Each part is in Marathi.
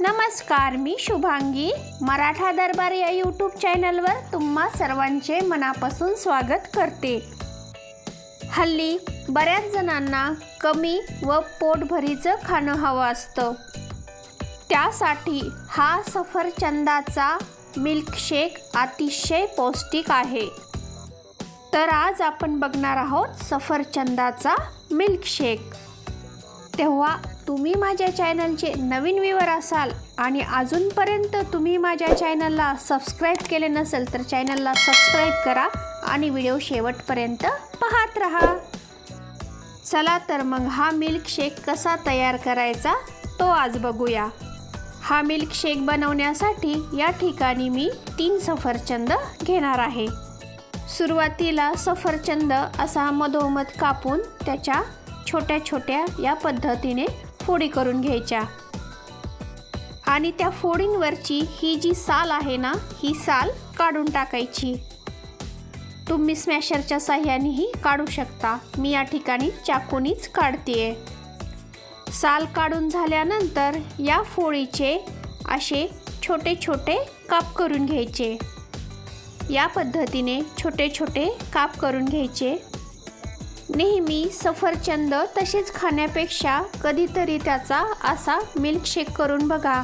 नमस्कार मी शुभांगी. मराठा दरबार या यूट्यूब चॅनलवर तुम्हा सर्वांचे मनापासून स्वागत करते. हल्ली बऱ्याच जणांना कमी व पोटभरीचं खाणं हवं असतं. त्यासाठी हा सफरचंदाचा मिल्कशेक अतिशय पौष्टिक आहे. तर आज आपण बघणार आहोत सफरचंदाचा मिल्कशेक तेव्हा तुम्ही माझ्या चॅनलचे नवीन व्ह्यूवर असाल आणि अजूनपर्यंत तुम्ही माझ्या चॅनलला सबस्क्राईब केले नसेल तर चॅनलला सबस्क्राईब करा आणि व्हिडिओ शेवटपर्यंत पाहत राहा. चला तर मग हा मिल्कशेक कसा तयार करायचा तो आज बघूया. हा मिल्कशेक बनवण्यासाठी या ठिकाणी मी तीन सफरचंद घेणार आहे. सुरुवातीला सफरचंद असा मधोमध कापून त्याच्या छोट्या छोट्या या पद्धतीने फोडी करून घ्यायच्या. आणि त्या फोडींवरची ही जी साल आहे ना ही साल काढून टाकायची. तुम्ही स्मॅशरच्या साह्यानेही काढू शकता. मी या ठिकाणी चाकूनीच काढतेय. साल काढून झाल्यानंतर या फोळीचे असे छोटे छोटे काप करून घ्यायचे. या पद्धतीने छोटे छोटे काप करून घ्यायचे. नेहमी सफरचंद तसेच खाण्यापेक्षा कधीतरी त्याचा असा मिल्कशेक करून बघा.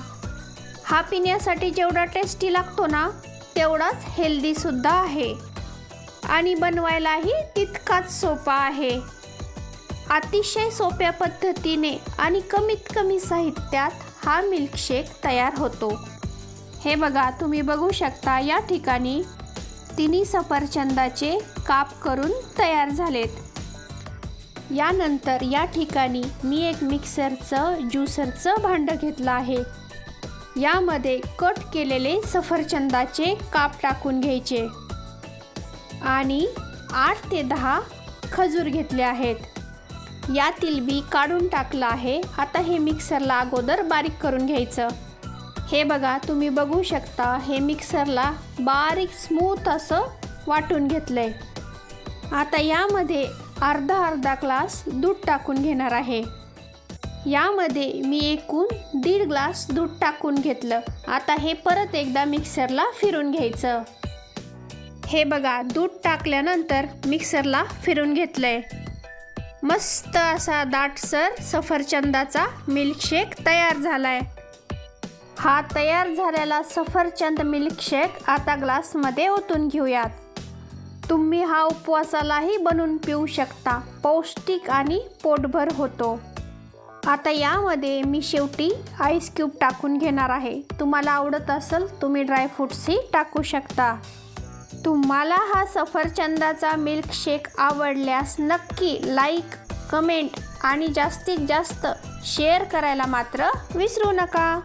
हा पिण्यासाठी जेवढा टेस्टी लागतो ना तेवढाच हेल्दीसुद्धा आहे. आणि बनवायलाही तितकाच सोपा आहे. अतिशय सोप्या पद्धतीने आणि कमीत कमी साहित्यात हा मिल्कशेक तयार होतो. हे बघा तुम्ही बघू शकता या ठिकाणी तिन्ही सफरचंदाचे काप करून तयार झालेत. यानंतर या ठिकाणी मी एक मिक्सरचं ज्युसरचं भांडं घेतलं आहे. यामध्ये कट केलेले सफरचंदाचे काप टाकून घ्यायचे. आणि आठ ते दहा खजूर घेतले आहेत. यातील बी काढून टाकलं आहे. आता हे मिक्सरला अगोदर बारीक करून घ्यायचं. हे बघा तुम्ही बघू शकता हे मिक्सरला बारीक स्मूथ असं वाटून घेतलं आहे आता यामध्ये अर्धा अर्धा ग्लास दूध टाकून घेणार आहे. यामध्ये मी एकूण दीड ग्लास दूध टाकून घेतलं. आता हे परत एकदा मिक्सरला फिरून घ्यायचं. हे बघा दूध टाकल्यानंतर मिक्सरला फिरून घेतलंय. मस्त असा दाटसर सफरचंदाचा मिल्कशेक तयार झालाय. हा तयार झालेला सफरचंद मिल्कशेक आता ग्लासमध्ये ओतून घेऊयात. तुम्ही हा उपवासालाही बनवून पिऊ शकता. पौष्टिक आणि पोटभर होतो. आता यामध्ये मी शेवटी आईस क्यूब टाकून घेणार आहे. तुम्हाला आवडत असेल तुम्ही ड्रायफ्रूट्सही टाकू शकता. तुम्हाला हा सफरचंदाचा मिल्कशेक आवडल्यास नक्की लाईक कमेंट आणि जास्तीत जास्त शेअर करायला मात्र विसरू नका.